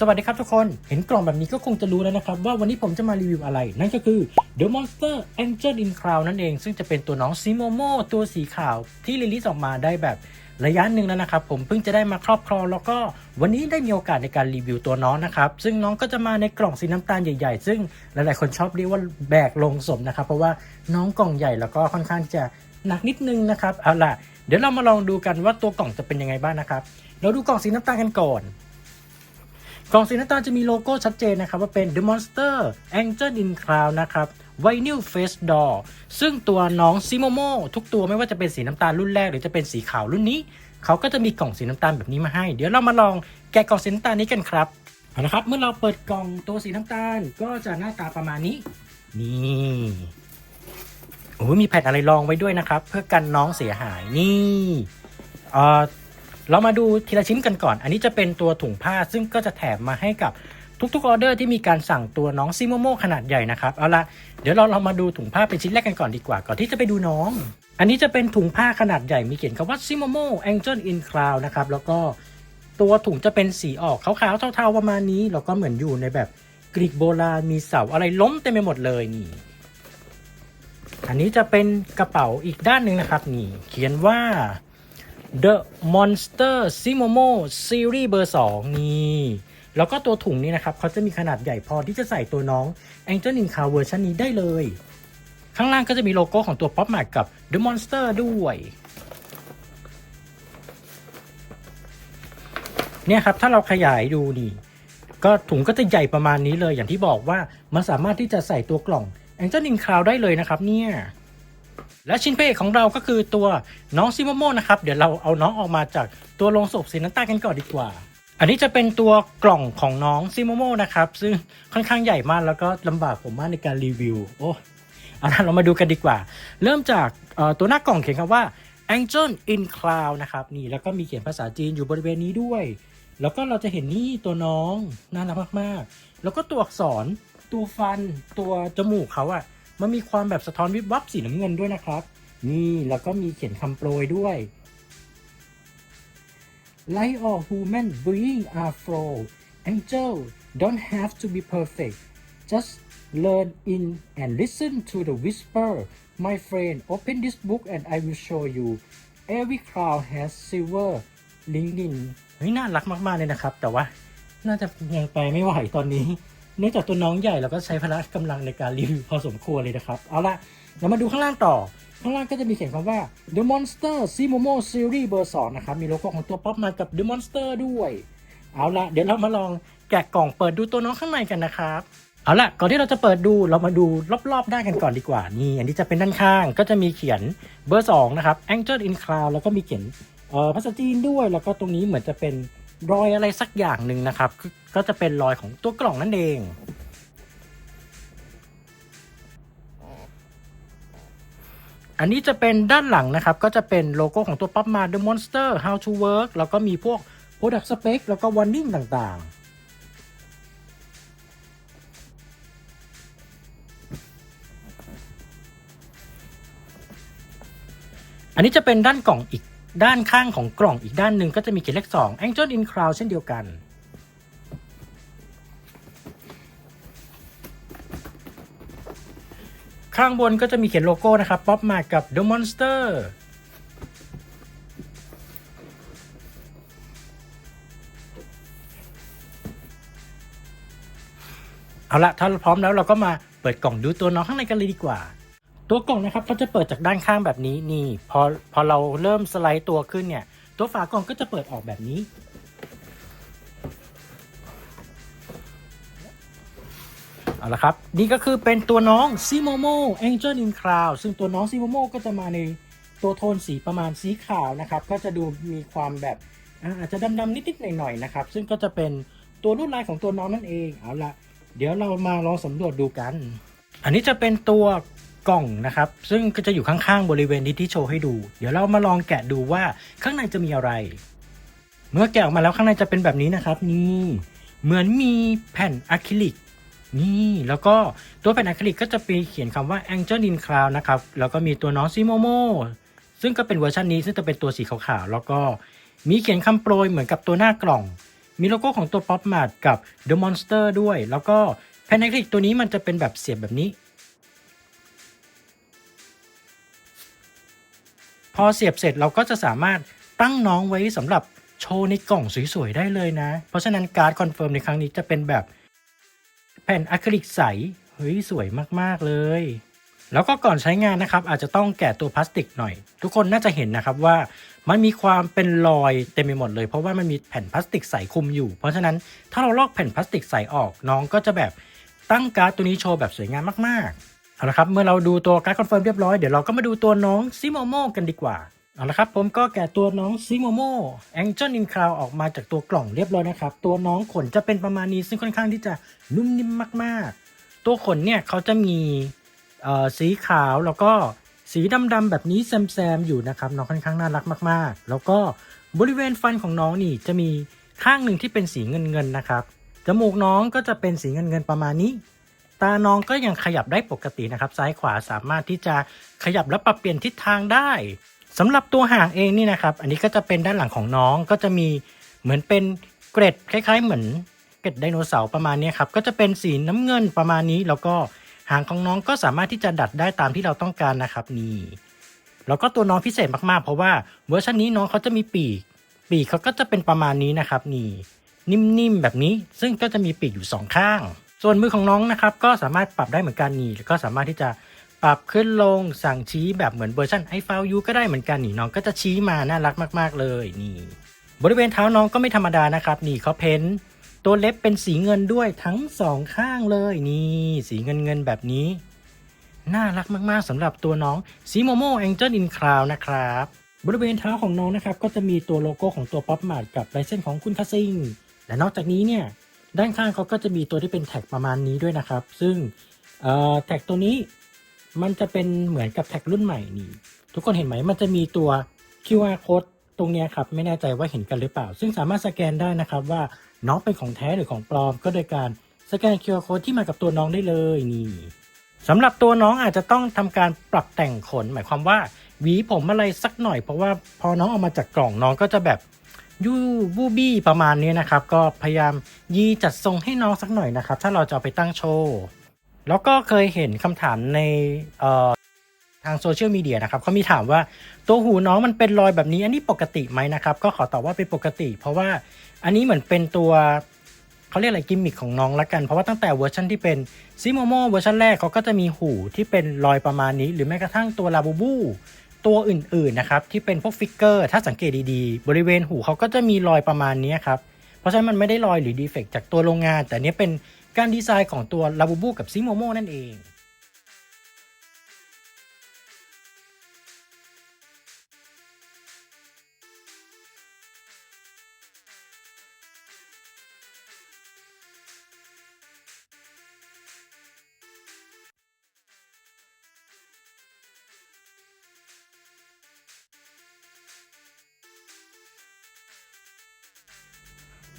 สวัสดีครับทุกคน เห็นกล่องแบบนี้ก็คงจะรู้แล้วนะครับ ว่าวันนี้ผมจะมารีวิวอะไร นั่นก็คือ The Monster Angel in Cloud นั่นเอง ซึ่งจะเป็นตัวน้องซิโมโมตัวสีขาวที่รีลิสออกมาได้แบบระยะหนึ่งแล้วนะครับ ผมเพิ่งจะได้มาครอบครอง แล้วก็วันนี้ได้มีโอกาสในการรีวิวตัวน้องนะครับ ซึ่งน้องก็จะมาในกล่องสีน้ำตาลใหญ่ ๆ ซึ่งหลายๆคนชอบเรียกว่าแบกลงศพนะครับ เพราะว่าน้องกล่องใหญ่แล้วก็ค่อนข้างจะหนักนิดนึงนะครับเอาล่ะเดี๋ยวเรามาลองดูกันว่าตัวกล่องจะเป็นยังไงบ้างนะครับ เราดูกล่องสีน้ำตาลกันก่อน กล่องสีน้ำตาลจะมีโลโก้ชัดเจนนะครับว่าเป็น The Monster Angel in Cloud นะครับ Vinyl Face Door ซึ่งตัวน้องซิโมโมทุกตัวไม่ว่าจะเป็นสีน้ำตาลรุ่นแรก หรือจะเป็นสีขาวรุ่นนี้ เขาก็จะมีกล่องสีน้ำตาลแบบนี้มาให้ เดี๋ยวเรามาลองแกะกล่องสีน้ำตาลนี้กันครับเอาละครับ เมื่อเราเปิดกล่องตัวสีน้ำตาลก็จะหน้าตาประมาณนี้ นี่โอ้ยมีแผ่นอะไรรองไว้ด้วยนะครับ เพื่อกันน้องเสียหายนี่ เรามาดูทีละชิ้นกันก่อน อันนี้จะเป็นตัวถุงผ้าซึ่งก็จะแถมมาให้กับทุกๆออเดอร์ที่มีการสั่งตัวน้องซิโมโมขนาดใหญ่นะครับ เอาละเดี๋ยวเราเรามาดูถุงผ้าเป็นชิ้นแรกกันก่อนดีกว่า ก่อนที่จะไปดูน้อง อันนี้จะเป็นถุงผ้าขนาดใหญ่มีเขียนคำว่าซิโมโม Angel in Cloud นะครับ แล้วก็ตัวถุงจะเป็นสีออกขาวๆเทาๆประมาณนี้ แล้วก็เหมือนอยู่ในแบบกรีกโบราณมีเสาอะไรล้มเต็มไปหมดเลยนี่ อันนี้จะเป็นกระเป๋าอีกด้านหนึ่งนะครับนี่ เขียนว่า The Monster Simomo Series เบอร์ 2 นี่ แล้วก็ตัวถุงนี้นะครับเขาจะมีขนาดใหญ่พอที่จะใส่ตัวน้อง Angel in Cloud เวอร์ชันนี้ได้เลย ข้างล่างก็จะมีโลโก้ของตัว Pop m a r กับ The Monster ด้วยเนี่ยครับถ้าเราขยายดูนี่ก็ถุงก็จะใหญ่ประมาณนี้เลยอย่างที่บอกว่ามันสามารถที่จะใส่ตัวกล่อง Angel in Cloud ได้เลยนะครับเนี่ย และชิ้นเพลของเราก็คือตัวน้องซิโมโมนะครับ เดี๋ยวเราเอาน้องออกมาจากตัวลงศพสีน้ำตาลกันก่อนดีกว่า อันนี้จะเป็นตัวกล่องของน้องซิโมโมนะครับ ซึ่งค่อนข้างใหญ่มากแล้วก็ลำบากผมมากในการรีวิว โอ้เอาล่ะเรามาดูกันดีกว่า เริ่มจากตัวหน้ากล่องเขียนคำว่า Angel in Cloud นะครับนี่แล้วก็มีเขียนภาษาจีนอยู่บริเวณนี้ด้วย แล้วก็เราจะเห็นนี่ตัวน้องน่ารักมากๆ แล้วก็ตัวอักษรตัวฟันตัวจมูกเขาอะ มันมีความแบบสะท้อนวิบวับสีน้ำเงินด้วยนะครับ นี่แล้วก็มีเขียนคำโปรยด้วย Like all human beings are flawed angel don't have to be perfect just learn in and listen to the whisper my friend open this book and I will show you every cloud has silver lining เฮ้ยน่ารักมาก ๆ เลยนะครับ แต่ว่าน่าจะยังไปไม่ไหวตอนนี้ เนื่องจากตัวน้องใหญ่เราก็ใช้พละกำลังในการรีวิวพอสมควรเลยนะครับ เอาละเรามาดูข้างล่างต่อ ข้างล่างก็จะมีเขียนคำว่า The Monster Simomo Series เบอร์2นะครับ มีโลโก้ของตัวป๊อปมากับ The Monster ด้วย เอาละเดี๋ยวเรามาลองแกะกล่องเปิดดูตัวน้องข้างในกันนะครับ เอาละก่อนที่เราจะเปิดดูเรามาดูรอบๆด้านกันก่อนดีกว่า นี่ อันนี้จะเป็นด้านข้างก็จะมีเขียนเบอร์2นะครับ Angel in Cloud แล้วก็มีเขียนเอ่อภาษาจีนด้วย แล้วก็ตรงนี้เหมือนจะเป็น รอยอะไรสักอย่างหนึ่งนะครับ ก็จะเป็นรอยของตัวกล่องนั่นเอง อันนี้จะเป็นด้านหลังนะครับ ก็จะเป็นโลโก้ของตัวปั๊บมา The Monster How to Work แล้วก็มีพวก Product Spec แล้วก็ Warning ต่างๆอันนี้จะเป็นด้านกล่องอีก ด้านข้างของกล่องอีกด้านหนึ่งก็จะมีเขียนเลข2 Angel in Cloud เช่นเดียวกัน ข้างบนก็จะมีเขียนโลโก้นะครับป๊อปมากับ The Monster เอาละถ้าพร้อมแล้วเราก็มาเปิดกล่องดูตัวน้องข้างในกันเลยดีกว่า ตัวกล่องนะครับก็จะเปิดจากด้านข้างแบบนี้นี่พอพอเราเริ่มสไลด์ตัวขึ้นเนี่ย ตัวฝากล่องก็จะเปิดออกแบบนี้ เอาละครับ นี่ก็คือเป็นตัวน้องซิโมโม Angel in Cloud ซึ่งตัวน้องซิโมโมก็จะมาในตัวโทนสีประมาณสีขาวนะครับ ก็จะดูมีความแบบอาอาจจะดำๆนิดๆหน่อยๆนะครับ ซึ่งก็จะเป็นตัวลวดลายของตัวน้องนั่นเองเอาละเดี๋ยวเรามาลองสำรวจดูกัน อันนี้จะเป็นตัว กล่องนะครับ ซึ่งก็จะอยู่ข้างๆบริเวณนี้ที่โชว์ให้ดู เดี๋ยวเรามาลองแกะดูว่าข้างในจะมีอะไร เมื่อแกะออกมาแล้วข้างในจะเป็นแบบนี้นะครับ นี่เหมือนมีแผ่นอะคริลิกนี่แล้วก็ตัวแผ่นอะคริลิกก็จะไปเขียนคำว่า Angel in Cloud นะครับแล้วก็มีตัวน้องซิโมโมซึ่งก็เป็นเวอร์ชันนี้ซึ่งจะเป็นตัวสีขาวๆแล้วก็มีเขียนคำโปรยเหมือนกับตัวหน้ากล่อง มีโลโก้ของตัว Pop Mart กับ The Monster ด้วย แล้วก็แผ่นอะคริลิกตัวนี้มันจะเป็นแบบเสียบแบบนี้ พอเสียบเสร็จเราก็จะสามารถตั้งน้องไว้สำหรับโชว์ในกล่องสวยๆได้เลยนะ เพราะฉะนั้นการ์ดคอนเฟิร์มในครั้งนี้จะเป็นแบบแผ่นอะคริลิกใส เฮ้ยสวยมากๆเลย แล้วก็ก่อนใช้งานนะครับ อาจจะต้องแกะตัวพลาสติกหน่อย ทุกคนน่าจะเห็นนะครับว่ามันมีความเป็นรอยเต็มไปหมดเลย เพราะว่ามันมีแผ่นพลาสติกใสคุมอยู่ เพราะฉะนั้นถ้าเราลอกแผ่นพลาสติกใสออกน้องก็จะแบบตั้งการ์ดตัวนี้โชว์แบบสวยงามมากๆ เอาละครับ เมื่อเราดูตัวการ์ดคอนเฟิร์มเรียบร้อย เดี๋ยวเราก็มาดูตัวน้องซิโมโมกันดีกว่า เอาละครับ ผมก็แกะตัวน้องซิโมโมแองเจิลอินคราวออกมาจากตัวกล่องเรียบร้อยนะครับ ตัวน้องขนจะเป็นประมาณนี้ซึ่งค่อนข้างที่จะนุ่มนิ่มมากๆ ตัวขนเนี่ยเขาจะมีสีขาวแล้วก็สีดำๆแบบนี้แซมๆอยู่นะครับน้องค่อนข้างน่ารักมากๆ แล้วก็บริเวณฟันของน้องนี่จะมีข้างหนึ่งที่เป็นสีเงินๆนะครับจมูกน้องก็จะเป็นสีเงินๆประมาณนี้ ตาน้องก็ยังขยับได้ปกตินะครับ ซ้ายขวาสามารถที่จะขยับและปรับเปลี่ยนทิศทางได้สำหรับตัวหางเองนี่นะครับ อันนี้ก็จะเป็นด้านหลังของน้องก็จะมีเหมือนเป็นเกร็ดคล้ายๆ เหมือนเกร็ดไดโนเสาร์ประมาณนี้ครับก็จะเป็นสีน้ำเงินประมาณนี้ แล้วก็หางของน้องก็สามารถที่จะดัดได้ตามที่เราต้องการนะครับนี่แล้วก็ตัวน้องพิเศษมากๆ เพราะว่าเวอร์ชันนี้น้องเขาจะมีปีก ปีกเขาก็จะเป็นประมาณนี้นะครับนี่นิ่มๆแบบนี้ซึ่งก็จะมีปีกอยู่สองข้าง ส่วนมือของน้องนะครับก็สามารถปรับได้เหมือนกันนี่แล้วก็สามารถที่จะปรับขึ้นลงสั่งชี้แบบเหมือนเวอร์ชัน i f i l u ก็ได้เหมือนกันนี่น้องก็จะชี้มาน่ารักมาก ๆ เลยนี่ บริเวณเท้าน้องก็ไม่ธรรมดานะครับนี่เขาเพ้นท์ตัวเล็บเป็นสีเงินด้วยทั้งสองข้างเลยนี่สีเงินเงินแบบนี้ น่ารักมากๆสำหรับตัวน้องซีโมโมแองเจิลอินคราวนะครับบริเวณเท้าของน้องนะครับก็จะมีตัวโลโก้ของตัวป๊อปมาร์กับลายเส้นของคุณคาซิงและนอกจากนี้เนี่ย ด้านข้างเขาก็จะมีตัวที่เป็นแท็กประมาณนี้ด้วยนะครับ ซึ่งแท็กตัวนี้มันจะเป็นเหมือนกับแท็กรุ่นใหม่นี่ ทุกคนเห็นไหมมันจะมีตัว QR code ตรงนี้ครับไม่แน่ใจว่าเห็นกันหรือเปล่า ซึ่งสามารถสแกนได้นะครับว่าน้องเป็นของแท้หรือของปลอม ก็โดยการสแกน QR code ที่มากับตัวน้องได้เลยนี่สำหรับตัวน้องอาจจะต้องทำการปรับแต่งขน หมายความว่าหวีผมอะไรสักหน่อยเพราะว่าพอน้องออกมาจากกล่องน้องก็จะแบบ ยูบูบี้ประมาณนี้นะครับ ก็พยายามยีจัดทรงให้น้องสักหน่อยนะครับ ถ้าเราจะเอาไปตั้งโชว์ แล้วก็เคยเห็นคำถามในเอ่อทางโซเชียลมีเดียนะครับเขามีถามว่าตัวหูน้องมันเป็นรอยแบบนี้ อันนี้ปกติไหมนะครับ ก็ขอตอบว่าเป็นปกติ เพราะว่าอันนี้เหมือนเป็นตัวเขาเรียกอะไรกิมมิคของน้องละกัน เพราะว่าตั้งแต่เวอร์ชันที่เป็นซิโมโมเวอร์ชันแรกเขาก็จะมีหูที่เป็นรอยประมาณนี้ หรือแม้กระทั่งตัวลาบูบู ตัวอื่นๆนะครับที่เป็นพวกฟิกเกอร์ถ้าสังเกตดีๆ บริเวณหูเขาก็จะมีรอยประมาณนี้ครับเพราะฉะนั้นมันไม่ได้รอยหรือดีเฟกจากตัวโรงงาน แต่นนี้เป็นการดีไซน์ของตัวลาบูบูกับซิโมโมนั่นเอง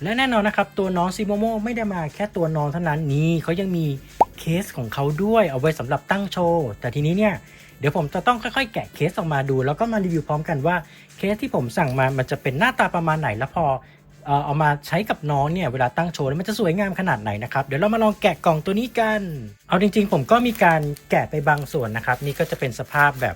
และแน่นอนนะครับ ตัวน้องซิโมโมไม่ได้มาแค่ตัวน้องเท่านั้นนี่เขายังมีเคสของเขาด้วยเอาไว้สำหรับตั้งโชว์ แต่ทีนี้เนี่ยเดี๋ยวผมจะต้องค่อยๆ แกะเคสออกมาดู แล้วก็มารีวิวพร้อมกันว่าเคสที่ผมสั่งมามันจะเป็นหน้าตาประมาณไหนแล้วพอเอามาใช้กับน้องเนี่ยเวลาตั้งโชว์แล้วมันจะสวยงามขนาดไหนนะครับ เดี๋ยวเรามาลองแกะกล่องตัวนี้กัน เอาจริง ๆ ผมก็มีการแกะไปบางส่วนนะครับ นี่ก็จะเป็นสภาพแบบ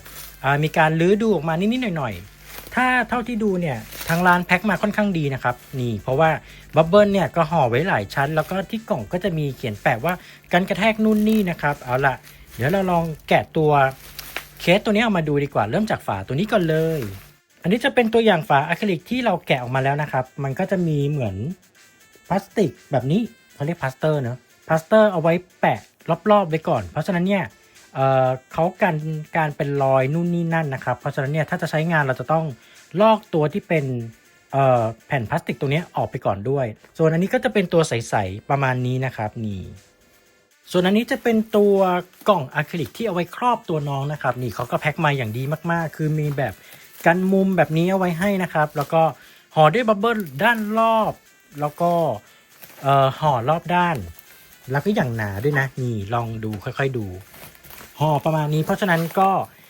มีการลื้อดูออกมานิดๆหน่อยๆ ถ้าเท่าที่ดูเนี่ยทางร้านแพ็คมาค่อนข้างดีนะครับนี่เพราะว่าบับเบิลเนี่ยก็ห่อไว้หลายชั้น แล้วก็ที่กล่องก็จะมีเขียนแปะว่ากันกระแทกนู่นนี่นะครับเอาละเดี๋ยวเราลองแกะตัวเคสตัวนี้เอามาดูดีกว่าเริ่มจากฝาตัวนี้ก่อนเลย อันนี้จะเป็นตัวอย่างฝาอะคริลิกที่เราแกะออกมาแล้วนะครับ มันก็จะมีเหมือนพลาสติกแบบนี้เขาเรียกพลาสเตอร์เนอะพลาสเตอร์เอาไว้แปะรอบๆไว้ก่อน เพราะฉะนั้นเนี่ย เขากันการเป็นรอยนู่นนี่นั่นนะครับ เพราะฉะนั้นเนี่ยถ้าจะใช้งานเราจะต้องลอกตัวที่เป็นแผ่นพลาสติกตัวนี้ออกไปก่อนด้วย ส่วนอันนี้ก็จะเป็นตัวใสๆประมาณนี้นะครับนี่ส่วนอันนี้จะเป็นตัวกล่องอะคริลิกที่เอาไว้ครอบตัวน้องนะครับนี่เขาก็แพ็คมาอย่างดีมากๆ คือมีแบบกันมุมแบบนี้เอาไว้ให้นะครับ แล้วก็ห่อด้วยบับเบิ้ลด้านรอบ แล้วก็ห่อรอบด้าน แล้วก็อย่างหนาด้วยนะนี่ลองดูค่อยๆดู ห่อประมาณนี้ เพราะฉะนั้นก็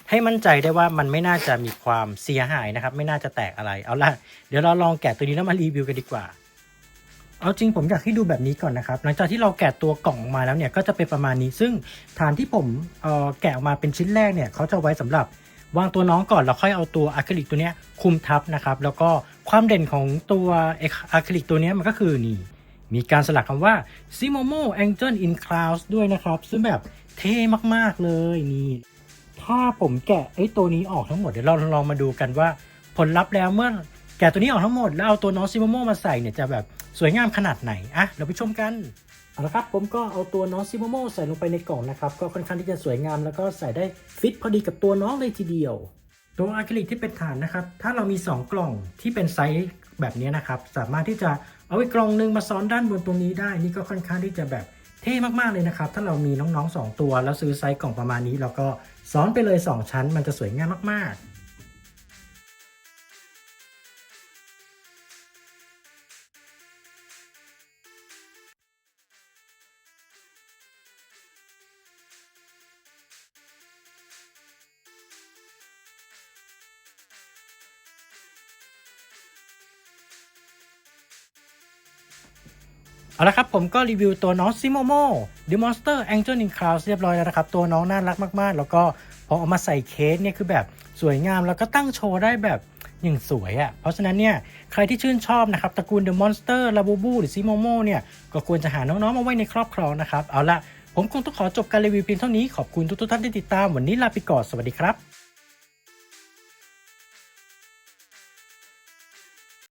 ให้มั่นใจได้ว่ามันไม่น่าจะมีความเสียหายนะครับ ไม่น่าจะแตกอะไรเอาละเดี๋ยวเราลองแกะตัวนี้แล้วมารีวิวกันดีกว่า เอาจริงผมอยากให้ดูแบบนี้ก่อนนะครับ หลังจากที่เราแกะตัวกล่องออกมาแล้วเนี่ยก็จะเป็นประมาณนี้ ซึ่งฐานที่ผมเอ่อแกะออกมาเป็นชิ้นแรกเนี่ยเขาจะไว้สำหรับวางตัวน้องก่อนแล้วค่อยเอาตัวอะคริลิกตัวนี้คุมทับนะครับ แล้วก็ความเด่นของตัวอะคริลิกตัวนี้มันก็คือนี่มีการสลักคำว่า Simomo Angel in Clouds ด้วยนะครับ ซึ่งแบบ เท่มากๆเลยนี่ ถ้าผมแกะไอ้ตัวนี้ออกทั้งหมดเดี๋ยวเราลองมาดูกันว่า ผลลัพธ์แล้วเมื่อแกะตัวนี้ออกทั้งหมดแล้วเอาตัวน้องซิโมโมมาใส่เนี่ยจะแบบสวยงามขนาดไหนอะเราไปชมกันเอาละครับผมก็เอาตัวน้องซิโมโมใส่ลงไปในกล่องนะครับ ก็ค่อนข้างที่จะสวยงามแล้วก็ใส่ได้ฟิตพอดีกับตัวน้องเลยทีเดียว ตัวอะคริลิกที่เป็นฐานนะครับ ถ้าเรามี 2 กล่องที่เป็นไซส์แบบนี้นะครับ สามารถที่จะเอาอีกกล่องหนึ่งมาซ้อนด้านบนตรงนี้ได้ นี่ก็ค่อนข้างที่จะแบบ เท่มากๆเลยนะครับ ถ้าเรามีน้องๆ 2 ตัว แล้วซื้อไซส์กล่องประมาณนี้ เราก็ซ้อนไปเลย 2 ชั้น มันจะสวยงามมากๆ เอาละครับผมก็รีวิวตัวน้องซิโมโม The Monster Angel in Clouds เรียบร้อยแล้วนะครับ ตัวน้องน่ารักมาก ๆ แล้วก็พอเอามาใส่เคสเนี่ยคือแบบสวยงามแล้วก็ตั้งโชว์ได้แบบอย่างสวยอะ่ะ เพราะฉะนั้นเนี่ยใครที่ชื่นชอบนะครับตระกูล The Monster ลาบูบูหรือซิโมโมเนี่ยก็ควรจะหาน้อง ๆ มาไว้ในครอบครองนะครับ เอาละผมคงต้องขอจบการรีวิวเพียงเท่านี้ขอบคุณทุกๆท่านที่ติดตามวันนี้ลาไปก่อนสวัสดีครับ